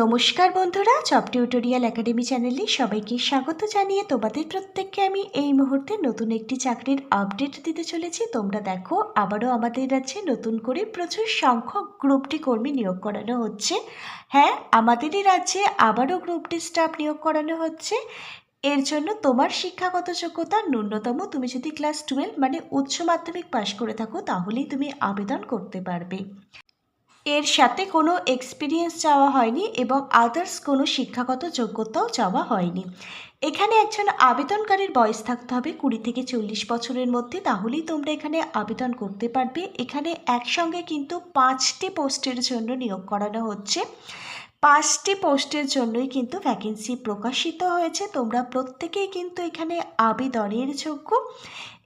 নমস্কার বন্ধুরা job tutorial academy চ্যানেলে সবাইকে স্বাগত জানিয়ে তোমাদের প্রত্যেককে আমি এই মুহূর্তে নতুন একটি চাকরির আপডেট দিতে চলেছি। তোমরা দেখো, আবারও আমাদের রাজ্যে নতুন করে প্রচুর সংখ্যক গ্রুপটি কর্মী নিয়োগ করানো হচ্ছে। হ্যাঁ আমাদেরই রাজ্যে আবারও গ্রুপটি স্টাফ নিয়োগ করানো হচ্ছে। এর জন্য তোমার শিক্ষাগত যোগ্যতা ন্যূনতম। তুমি যদি ক্লাস টুয়েলভ মানে উচ্চ মাধ্যমিক পাশ করে থাকো, তাহলেই তুমি আবেদন করতে পারবে। এর সাথে কোনো এক্সপিরিয়েন্স চাওয়া হয়নি এবং আদার্স কোনো শিক্ষাগত যোগ্যতাও চাওয়া হয়নি। এখানে একজন আবেদনকারীর বয়স থাকতে হবে কুড়ি থেকে চল্লিশ বছরের মধ্যে, তাহলেই তোমরা এখানে আবেদন করতে পারবে। এখানে একসঙ্গে কিন্তু পাঁচটি পোস্টের জন্য নিয়োগ করানো হচ্ছে। পাঁচটি পোস্টের জন্যই কিন্তু ভ্যাকেন্সি প্রকাশিত হয়েছে। তোমরা প্রত্যেকেই কিন্তু এখানে আবেদনের যোগ্য।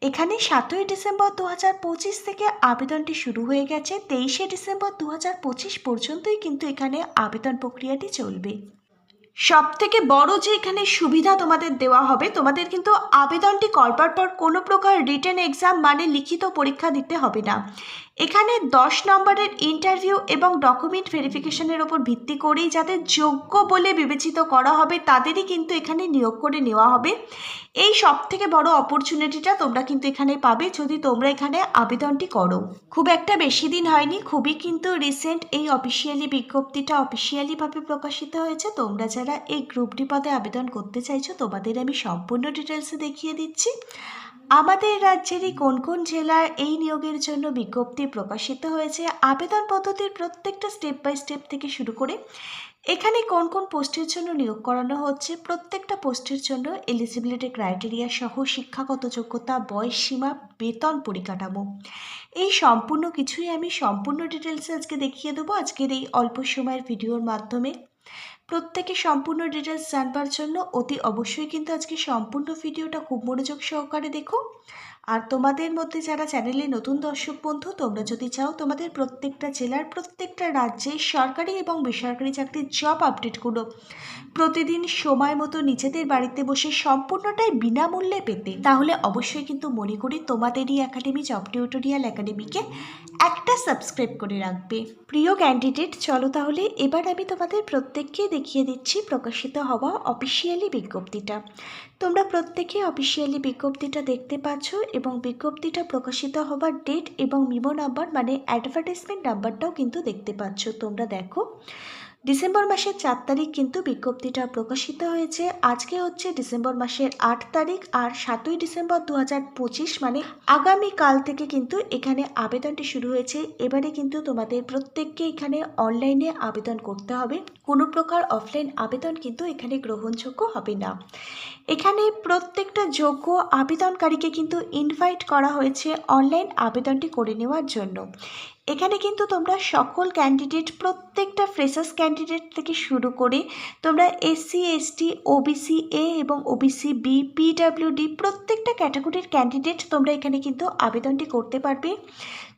এখানে সাতই ডিসেম্বর দু হাজার পঁচিশ থেকে আবেদনটি শুরু হয়ে গেছে। তেইশে ডিসেম্বর দু হাজার পঁচিশ পর্যন্তই কিন্তু এখানে আবেদন প্রক্রিয়াটি চলবে। সব থেকে বড় যে এখানে সুবিধা তোমাদের দেওয়া হবে, তোমাদের কিন্তু আবেদনটি করবার পর কোনো প্রকার রিটেন এক্সাম মানে লিখিত পরীক্ষা দিতে হবে না। এখানে দশ নম্বরের ইন্টারভিউ এবং ডকুমেন্ট ভেরিফিকেশনের ওপর ভিত্তি করেই যাদের যোগ্য বলে বিবেচিত করা হবে, তাদেরই কিন্তু এখানে নিয়োগ করে নেওয়া হবে। এই সব থেকে বড় অপরচুনিটিটা তোমরা কিন্তু এখানে পাবে যদি তোমরা এখানে আবেদনটি করো। খুব একটা বেশি দিন হয়নি, খুবই কিন্তু রিসেন্ট এই অফিসিয়ালি বিজ্ঞপ্তিটা অফিসিয়ালিভাবে প্রকাশিত হয়েছে। তোমরা যারা এই গ্রুপটি পদে আবেদন করতে চাইছো, তোমাদের আমি সম্পূর্ণ ডিটেলসে দেখিয়ে দিচ্ছি। আমাদের রাজ্যেরই কোন কোন জেলায় এই নিয়োগের জন্য বিজ্ঞপ্তি প্রকাশিত হয়েছে, আবেদন পদ্ধতির প্রত্যেকটা স্টেপ বাই স্টেপ থেকে শুরু করে এখানে কোন কোন পোস্টের জন্য নিয়োগ করানো হচ্ছে, প্রত্যেকটা পোস্টের জন্য এলিজিবিলিটি ক্রাইটেরিয়া সহ শিক্ষাগত যোগ্যতা, বয়স সীমা, বেতন পরিকাঠামো। এই সম্পূর্ণ কিছুই আমি সম্পূর্ণ ডিটেলসে আজকে দেখিয়ে দেবো। আজকের এই অল্প সময়ের ভিডিওর মাধ্যমে প্রত্যেকে সম্পূর্ণ ডিটেলস জানবার জন্য অতি অবশ্যই কিন্তু আজকে সম্পূর্ণ ভিডিওটা খুব মনোযোগ সহকারে দেখো। আর তোমাদের মধ্যে যারা চ্যানেলে নতুন দর্শক বন্ধু, তোমরা যদি চাও তোমাদের প্রত্যেকটা জেলার, প্রত্যেকটা রাজ্যে সরকারি এবং বেসরকারি চাকরির জব আপডেটগুলো প্রতিদিন সময় মতো নিজেদের বাড়িতে বসে সম্পূর্ণটাই বিনামূল্যে পেতে, তাহলে অবশ্যই কিন্তু মনে করি তোমাদেরই একাডেমি জব টিউটোরিয়াল একাডেমিকে একটা সাবস্ক্রাইব করে রাখবে। প্রিয় ক্যান্ডিডেট চলো তাহলে এবার আমি তোমাদের প্রত্যেককে দেখিয়ে দিচ্ছি প্রকাশিত হওয়া অফিসিয়ালি বিজ্ঞপ্তিটা। তোমরা প্রত্যেকে অফিসিয়ালি বিজ্ঞপ্তিটা দেখতে পাচ্ছ এবং বিজ্ঞপ্তিটা প্রকাশিত হবার ডেট এবং মিমো নাম্বার মানে অ্যাডভার্টাইজমেন্ট নাম্বারটাও কিন্তু দেখতে পাচ্ছ, তোমরা দেখো। ডিসেম্বর মাসের চার তারিখ কিন্তু বিজ্ঞপ্তিটা প্রকাশিত হয়েছে। আজকে হচ্ছে ডিসেম্বর মাসের আট তারিখ আর সাতই ডিসেম্বর দু হাজার পঁচিশ মানে আগামীকাল থেকে কিন্তু এখানে আবেদনটি শুরু হয়েছে। এবারে কিন্তু তোমাদের প্রত্যেককে এখানে অনলাইনে আবেদন করতে হবে। কোনো প্রকার অফলাইন আবেদন কিন্তু এখানে গ্রহণযোগ্য হবে না। এখানে প্রত্যেকটা যোগ্য আবেদনকারীকে কিন্তু ইনভাইট করা হয়েছে অনলাইন আবেদনটি করে নেওয়ার জন্য। এখানে কিন্তু তোমরা সকল ক্যান্ডিডেট প্রত্যেকটা ফ্রেশার্স ক্যান্ডিডেট থেকে শুরু করে তোমরা এসসি এসটি ওবিসি এ এবং ওবিসি বি পিডাব্লিউডি প্রত্যেকটা ক্যাটাগরির ক্যান্ডিডেট তোমরা এখানে কিন্তু আবেদনটি করতে পারবে।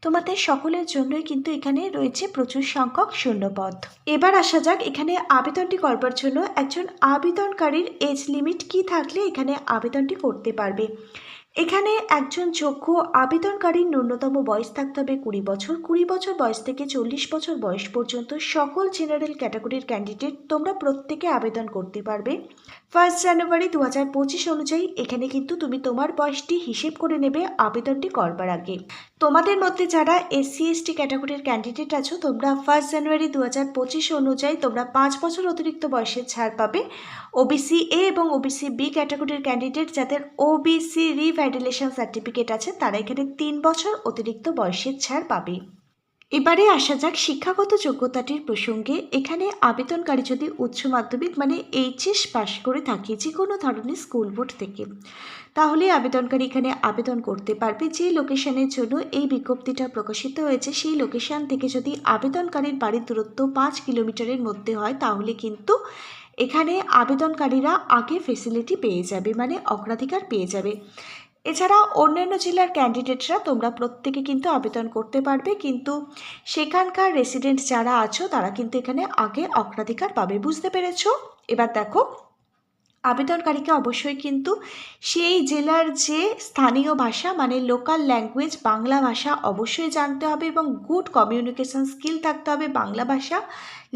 তোমাদের সকলের জন্যই কিন্তু এখানে রয়েছে প্রচুর সংখ্যক শূন্যপদ। এবার আসা যাক এখানে আবেদনটি করবার জন্য একজন আবেদনকারীর এজ লিমিট কি থাকলে এখানে আবেদনটি করতে পারবে। এখানে একজন যোগ্য আবেদনকারীর ন্যূনতম বয়স থাকতে হবে কুড়ি বছর। কুড়ি বছর বয়স থেকে চল্লিশ বছর বয়স পর্যন্ত সকল জেনারেল ক্যাটাগরির ক্যান্ডিডেট তোমরা প্রত্যেকে আবেদন করতে পারবে। ফার্স্ট জানুয়ারি দু হাজার পঁচিশ অনুযায়ী এখানে কিন্তু তুমি তোমার বয়সটি হিসেব করে নেবে আবেদনটি করবার আগে। তোমাদের মধ্যে যারা এসসি, এসটি ক্যাটাগরির ক্যান্ডিডেট আছো, তোমরা ফার্স্ট জানুয়ারি দু হাজার পঁচিশ অনুযায়ী তোমরা পাঁচ বছর অতিরিক্ত বয়সের ছাড় পাবে। ওবিসি এ এবং ওবিসি বি ক্যাটাগরির ক্যান্ডিডেট যাদের ওবিসি রিভ্যাডিলেশন সার্টিফিকেট আছে, তারা এখানে তিন বছর অতিরিক্ত বয়সের ছাড় পাবে। এবারে আসা যাক শিক্ষাগত যোগ্যতাটির প্রসঙ্গে। এখানে আবেদনকারী যদি উচ্চ মাধ্যমিক মানে এইচএস পাশ করে থাকে যে কোনো ধরনের স্কুল বোর্ড থেকে, তাহলে আবেদনকারী এখানে আবেদন করতে পারবে। যে লোকেশনের জন্য এই বিজ্ঞপ্তিটা প্রকাশিত হয়েছে, সেই লোকেশন থেকে যদি আবেদনকারীর বাড়ির দূরত্ব পাঁচ কিলোমিটারের মধ্যে হয়, তাহলে কিন্তু এখানে আবেদনকারীরা আগে ফেসিলিটি পেয়ে যাবে মানে অগ্রাধিকার পেয়ে যাবে। এছাড়া অন্যান্য জেলার ক্যান্ডিডেটরা তোমরা প্রত্যেকে কিন্তু আবেদন করতে পারবে, কিন্তু সেখানকার রেসিডেন্ট যারা আছো, তারা কিন্তু এখানে আগে অগ্রাধিকার পাবে, বুঝতে পেরেছ? এবার দেখো, আবেদনকারীকে অবশ্যই কিন্তু সেই জেলার যে স্থানীয় ভাষা মানে লোকাল ল্যাঙ্গুয়েজ বাংলা ভাষা অবশ্যই জানতে হবে এবং গুড কমিউনিকেশন স্কিল থাকতে হবে বাংলা ভাষা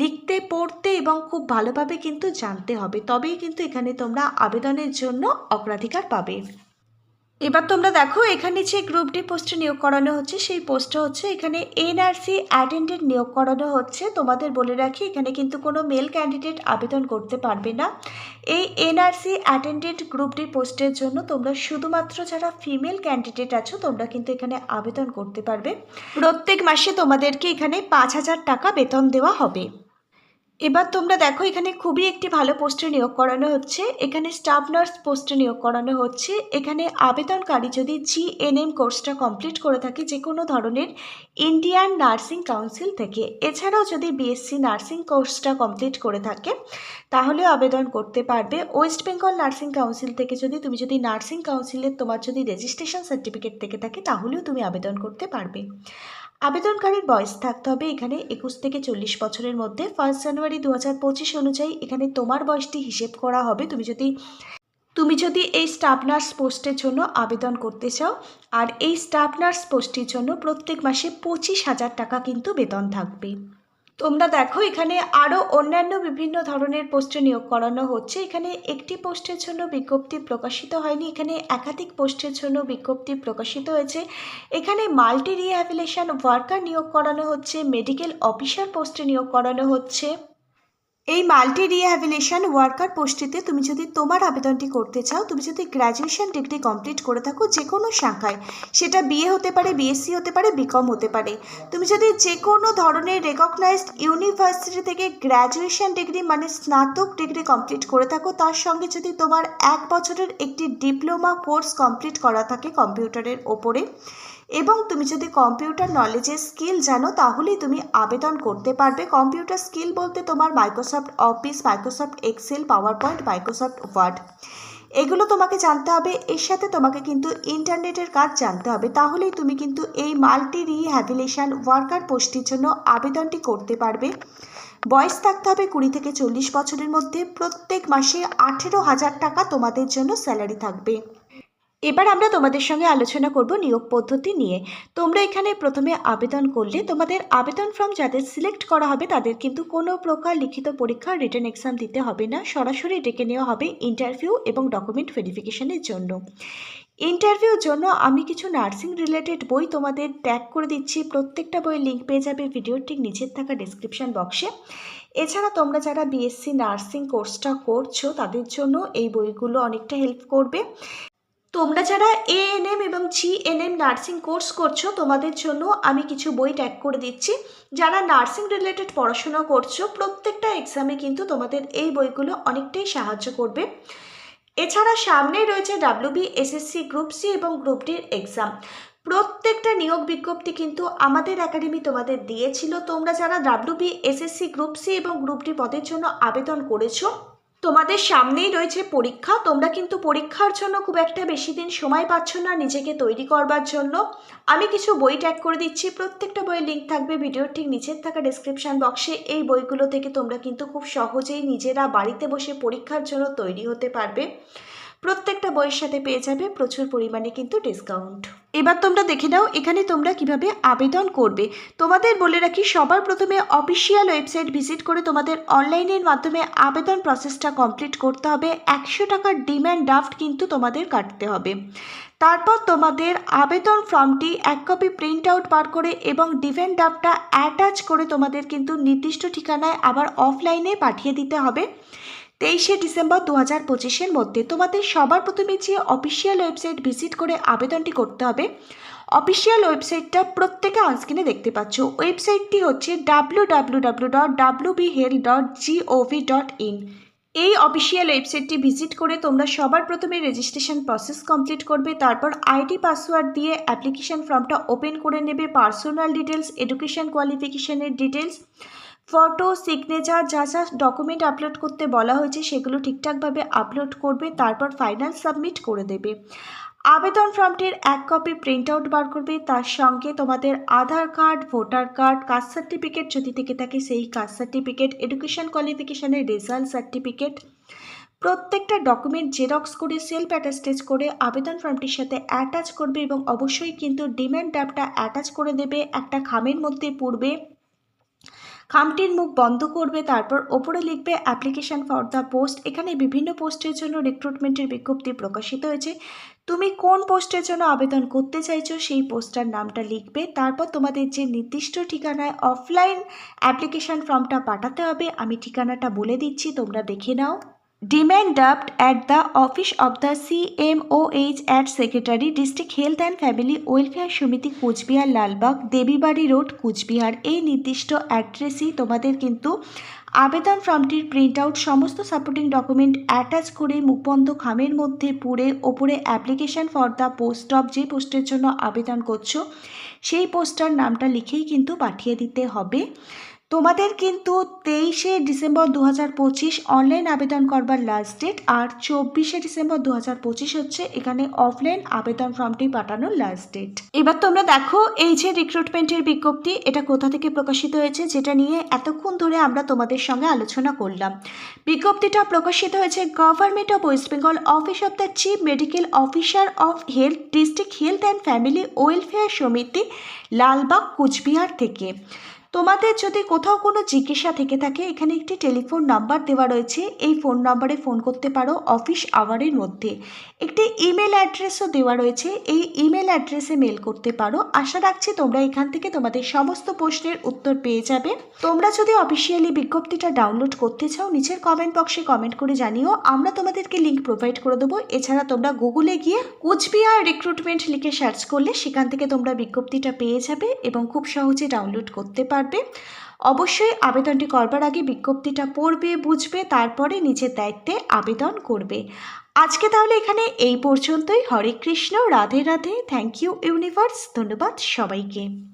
লিখতে, পড়তে এবং খুব ভালোভাবে কিন্তু জানতে হবে। তবেই কিন্তু এখানে তোমরা আবেদনের জন্য অগ্রাধিকার পাবে। এবার তোমরা দেখো, এখানে যে গ্রুপ ডি পোস্টে নিয়োগ করানো হচ্ছে, সেই পোস্টটা হচ্ছে এখানে এনআরসি অ্যাটেন্ডেন্ট নিয়োগ করানো হচ্ছে। তোমাদের বলে রাখি, এখানে কিন্তু কোনো মেল ক্যান্ডিডেট আবেদন করতে পারবে না। এই এনআরসি অ্যাটেন্ডেন্ট গ্রুপ ডি পোস্টের জন্য তোমরা শুধুমাত্র যারা ফিমেল ক্যান্ডিডেট আছো, তোমরা কিন্তু এখানে আবেদন করতে পারবে। প্রত্যেক মাসে তোমাদেরকে এখানে পাঁচ হাজার টাকা বেতন দেওয়া হবে। এবার তোমরা দেখো এখানে খুবই একটি ভালো পোস্টে নিয়োগ করানো হচ্ছে। এখানে স্টাফ নার্স পোস্টে নিয়োগ করানো হচ্ছে। এখানে আবেদনকারী যদি জিএনএম কোর্সটা কমপ্লিট করে থাকে যে কোনো ধরনের ইন্ডিয়ান নার্সিং কাউন্সিল থেকে। এছাড়াও যদি বিএসসি নার্সিং কোর্সটা কমপ্লিট করে থাকে তাহলেও আবেদন করতে পারবে। ওয়েস্ট বেঙ্গল নার্সিং কাউন্সিল থেকে যদি তুমি যদি নার্সিং কাউন্সিলের তোমার যদি রেজিস্ট্রেশন সার্টিফিকেট থেকে থাকে, তাহলেও তুমি আবেদন করতে পারবে। আবেদনকারীর বয়স থাকতে হবে এখানে একুশ থেকে চল্লিশ বছরের মধ্যে। ফার্স্ট জানুয়ারি দু হাজার পঁচিশ অনুযায়ী এখানে তোমার বয়সটি হিসেব করা হবে। তুমি যদি তুমি যদি এই স্টাফ নার্স পোস্টের জন্য আবেদন করতে চাও, আর এই স্টাফ নার্স পোস্টের জন্য প্রত্যেক মাসে পঁচিশ হাজার টাকা কিন্তু বেতন থাকবে। তোমরা দেখো, এখানে আরও অন্যান্য বিভিন্ন ধরনের পোস্টে নিয়োগ করানো হচ্ছে। এখানে একটি পোস্টের জন্য বিজ্ঞপ্তি প্রকাশিত হয়নি, এখানে একাধিক পোস্টের জন্য বিজ্ঞপ্তি প্রকাশিত হয়েছে। এখানে মাল্টি রিহ্যাবিলেশন ওয়ার্কার নিয়োগ করানো হচ্ছে, মেডিকেল অফিসার পোস্টে নিয়োগ করানো হচ্ছে। এই মাল্টি রিহ্যাবিলেশন ওয়ার্কার পোস্টটিতে তুমি যদি তোমার আবেদনটি করতে চাও, তুমি যদি গ্র্যাজুয়েশন ডিগ্রি কমপ্লিট করে থাকো যে কোনো শাখায়, সেটা বিএ হতে পারে, বিএসসি হতে পারে, বিকম হতে পারে। তুমি যদি যে কোনো ধরনের রেকগনাইজড ইউনিভার্সিটি থেকে গ্র্যাজুয়েশন ডিগ্রি মানে স্নাতক ডিগ্রি কমপ্লিট করে থাকো, তার সঙ্গে যদি তোমার এক বছরের একটি ডিপ্লোমা কোর্স কমপ্লিট করা থাকে কম্পিউটারের ওপরে এবং তুমি যদি কম্পিউটার নলেজের স্কিল জানো, তাহলেই তুমি আবেদন করতে পারবে। কম্পিউটার স্কিল বলতে তোমার Microsoft Office Microsoft Excel PowerPoint Microsoft Word এগুলো তোমাকে জানতে হবে। এর সাথে তোমাকে কিন্তু ইন্টারনেটের কাজ জানতে হবে। তাহলেই তুমি কিন্তু এই মাল্টি রিহ্যাবিলেশন ওয়ার্কার পোস্টটির জন্য আবেদনটি করতে পারবে। বয়স থাকতে হবে কুড়ি থেকে চল্লিশ বছরের মধ্যে। প্রত্যেক মাসে আঠেরো হাজার টাকা তোমাদের জন্য স্যালারি থাকবে। এবার আমরা তোমাদের সঙ্গে আলোচনা করব নিয়োগ পদ্ধতি নিয়ে। তোমরা এখানে প্রথমে আবেদন করলে, তোমাদের আবেদন ফর্ম যাদের সিলেক্ট করা হবে তাদের কিন্তু কোনো প্রকার লিখিত পরীক্ষা রিটার্ন এক্সাম দিতে হবে না। সরাসরি ডেকে নেওয়া হবে ইন্টারভিউ এবং ডকুমেন্ট ভেরিফিকেশনের জন্য। ইন্টারভিউর জন্য আমি কিছু নার্সিং রিলেটেড বই তোমাদের ট্যাগ করে দিচ্ছি। প্রত্যেকটা বইয়ের লিঙ্ক পেয়ে যাবে ভিডিওর ঠিক নিচের থাকা ডিসক্রিপশন বক্সে এছাড়া তোমরা যারা বিএসসি নার্সিং কোর্সটা করছ, তাদের জন্য এই বইগুলো অনেকটা হেল্প করবে। তোমরা যারা এএনএম এবং জিএনএম নার্সিং কোর্স করছ, তোমাদের জন্য আমি কিছু বই ট্যাগ করে দিচ্ছি। যারা নার্সিং রিলেটেড পড়াশোনা করছ, প্রত্যেকটা এক্সামে কিন্তু তোমাদের এই বইগুলো অনেকটাই সাহায্য করবে। এছাড়া সামনেই রয়েছে ডাব্লিউবি এসএসসি গ্রুপ সি এবং গ্রুপ ডির এক্সাম প্রত্যেকটা নিয়োগ বিজ্ঞপ্তি কিন্তু আমাদের একাডেমি তোমাদের দিয়েছিল। তোমরা যারা ডাব্লিউবি এসএসসি গ্রুপ সি এবং গ্রুপ ডি পদের জন্য আবেদন করেছ তোমাদের সামনেই রয়েছে পরীক্ষা। তোমরা কিন্তু পরীক্ষার জন্য খুব একটা বেশি দিন সময় পাচ্ছ না নিজেকে তৈরি করবার জন্য। আমি কিছু বই ট্যাগ করে দিচ্ছি। প্রত্যেকটা বইয়ের লিঙ্ক থাকবে ভিডিওর ঠিক নিচের থাকা ডিসক্রিপশান বক্সে এই বইগুলো থেকে তোমরা কিন্তু খুব সহজেই নিজেরা বাড়িতে বসে পরীক্ষার জন্য তৈরি হতে পারবে। প্রত্যেকটা বইয়ের সাথে পেয়ে যাবে প্রচুর পরিমাণে কিন্তু ডিসকাউন্ট এবার তোমরা দেখে নাও, এখানে তোমরা কীভাবে আবেদন করবে। তোমাদের বলে রাখি, সবার প্রথমে অফিসিয়াল ওয়েবসাইট ভিজিট করে তোমাদের অনলাইনের মাধ্যমে আবেদন প্রসেসটা কমপ্লিট করতে হবে। একশো টাকার ডিম্যান্ড ড্রাফট কিন্তু তোমাদের কাটতে হবে। তারপর তোমাদের আবেদন ফর্মটি এক কপি প্রিন্ট আউট বার করে এবং ডিভেন্ট ড্রাফটটা অ্যাটাচ করে তোমাদের কিন্তু নির্দিষ্ট ঠিকানায় আবার অফলাইনে পাঠিয়ে দিতে হবে। তেইশে ডিসেম্বর দু হাজার পঁচিশের মধ্যে তোমাদের সবার প্রথমে যে অফিসিয়াল ওয়েবসাইট ভিজিট করে আবেদনটি করতে হবে, অফিসিয়াল ওয়েবসাইটটা প্রত্যেকে অনস্ক্রিনে দেখতে পাচ্ছ। ওয়েবসাইটটি হচ্ছে W W W dot W B health dot G O V dot in এই অফিসিয়াল ওয়েবসাইটটি ভিজিট করে তোমরা সবার প্রথমে রেজিস্ট্রেশন প্রসেস কমপ্লিট করবে, তারপর আইডি, পাসওয়ার্ড দিয়ে অ্যাপ্লিকেশন ফর্মটা ওপেন করে নেবে, পার্সোনাল ডিটেলস এডুকেশন কোয়ালিফিকেশনের ডিটেলস ফটো সিগনেচার যা যা ডকুমেন্ট আপলোড করতে বলা হয়েছে সেগুলো ঠিকঠাকভাবে আপলোড করবে, তারপর ফাইনাল সাবমিট করে দেবে। আবেদন ফর্মটির এক কপি প্রিন্ট আউট বার করবে, তার সঙ্গে তোমাদের Aadhaar card voter card caste certificate যদি থেকে থাকে সেই কাস্ট সার্টিফিকেট এডুকেশন কোয়ালিফিকেশানের রেজাল্ট সার্টিফিকেট প্রত্যেকটা ডকুমেন্ট জেরক্স করে সেলফ অ্যাটাস্টেজ করে আবেদন ফর্মটির সাথে অ্যাটাচ করবে এবং অবশ্যই কিন্তু ডিম্যান্ড ড্রাফটটা অ্যাটাচ করে দেবে একটা খামের মধ্যে পড়বে। খামটির মুখ বন্ধ করবে, তারপর ওপরে লিখবে অ্যাপ্লিকেশান ফর দ্য পোস্ট এখানে বিভিন্ন পোস্টের জন্য রিক্রুটমেন্টের বিজ্ঞপ্তি প্রকাশিত হয়েছে। তুমি কোন পোস্টের জন্য আবেদন করতে চাইছো, সেই পোস্টার নামটা লিখবে। তারপর তোমাদের যে নির্দিষ্ট ঠিকানায় অফলাইন অ্যাপ্লিকেশান ফর্মটা পাঠাতে হবে, আমি ঠিকানাটা বলে দিচ্ছি, তোমরা দেখে নাও। Demand draft at the office of the C M O H at secretary district health and family welfare Samiti Coochbehar Lalbag Debibari road Coochbehar এই নির্দিষ্ট অ্যাড্রেসেই তোমাদের কিন্তু আবেদন ফর্মটির প্রিন্ট আউট সমস্ত সাপোর্টিং ডকুমেন্ট অ্যাটাচ করে মুখবন্ধ খামের মধ্যে পুরে ওপরে application for the post of যে পোস্টের জন্য আবেদন করছ, সেই পোস্টার নামটা লিখেই কিন্তু পাঠিয়ে দিতে হবে। তোমাদের কিন্তু তেইশে ডিসেম্বর দু হাজার পঁচিশ অনলাইন আবেদন করবার লাস্ট ডেট আর চব্বিশে ডিসেম্বর দু হাজার পঁচিশ হচ্ছে এখানে অফলাইন আবেদন ফর্মটি পাঠানোর লাস্ট ডেট এবার তোমরা দেখো, এই যে রিক্রুটমেন্টের বিজ্ঞপ্তি, এটা কোথা থেকে প্রকাশিত হয়েছে, যেটা নিয়ে এতক্ষণ ধরে আমরা তোমাদের সঙ্গে আলোচনা করলাম। বিজ্ঞপ্তিটা প্রকাশিত হয়েছে government of West Bengal office of the chief medical officer of health district health and family welfare Samiti Lalbag Coochbehar থেকে। তোমাদের যদি কোথাও কোনো জিজ্ঞাসা থেকে থাকে, এখানে একটি টেলিফোন নাম্বার দেওয়া রয়েছে। এই ফোন নাম্বারে ফোন করতে পারো অফিস আওয়ারের মধ্যে। একটি ইমেল অ্যাড্রেসও দেওয়া রয়েছে। এই ইমেল অ্যাড্রেসে মেল করতে পারো। আশা রাখছি তোমরা এখান থেকে তোমাদের সমস্ত প্রশ্নের উত্তর পেয়ে যাবে। তোমরা যদি অফিসিয়ালি বিজ্ঞপ্তিটা ডাউনলোড করতে চাও, নিচের কমেন্ট বক্সে কমেন্ট করে জানিও। আমরা তোমাদেরকে লিঙ্ক প্রোভাইড করে দেবো। এছাড়া তোমরা গুগলে গিয়ে কুচবিহার রিক্রুটমেন্ট লিখে সার্চ করলে সেখান থেকে তোমরা বিজ্ঞপ্তিটা পেয়ে যাবে এবং খুব সহজে ডাউনলোড করতে পারবে অবশ্যই আবেদনটি করবার আগে বিজ্ঞপ্তিটা পড়বে, বুঝবে, তারপরে নিজের দায়িত্বে আবেদন করবে। আজকে তাহলে এখানে এই পর্যন্তই। Hare Krishna, Radhe Radhe. Thank you universe ধন্যবাদ সবাইকে।